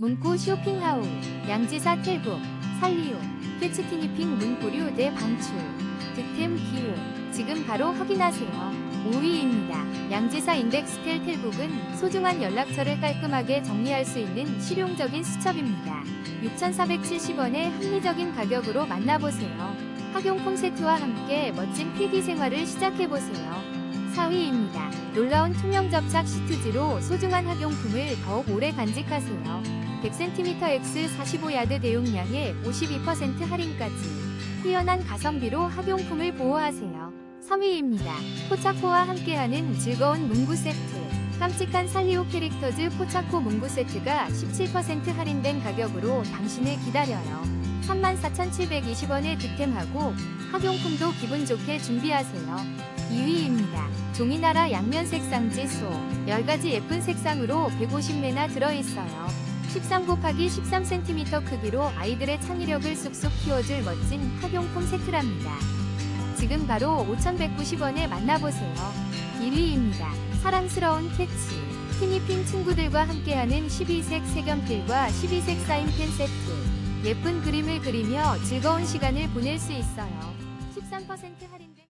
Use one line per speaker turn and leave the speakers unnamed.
문구 쇼핑하울, 양지사 텔북, 살리오, 캐치티니핑 문구류 대 방출, 득템 기호, 지금 바로 확인하세요. 5위입니다. 양지사 인덱스 텔 텔북은 소중한 연락처를 깔끔하게 정리할 수 있는 실용적인 수첩입니다. 6,470원의 합리적인 가격으로 만나보세요. 학용품 세트와 함께 멋진 필기 생활을 시작해보세요. 4위입니다. 놀라운 투명 접착 시트지로 소중한 학용품을 더욱 오래 간직하세요. 100cm X 45야드 대용량에 52% 할인까지 뛰어난 가성비로 학용품을 보호하세요. 3위입니다. 포차코와 함께하는 즐거운 문구 세트. 깜찍한 살리오 캐릭터즈 포차코 문구 세트가 17% 할인된 가격으로 당신을 기다려요. 34,720원에 득템하고 학용품도 기분 좋게 준비하세요. 2위입니다. 종이나라 양면 색상 지 소 10가지 예쁜 색상으로 150매나 들어있어요. 13 곱하기 13cm 크기로 아이들의 창의력을 쑥쑥 키워줄 멋진 학용품 세트랍니다. 지금 바로 5,190원에 만나보세요. 1위입니다. 사랑스러운 캐치. 티니핑 친구들과 함께하는 12색 색연필과 12색 사인펜 세트. 예쁜 그림을 그리며 즐거운 시간을 보낼 수 있어요. 13% 할인된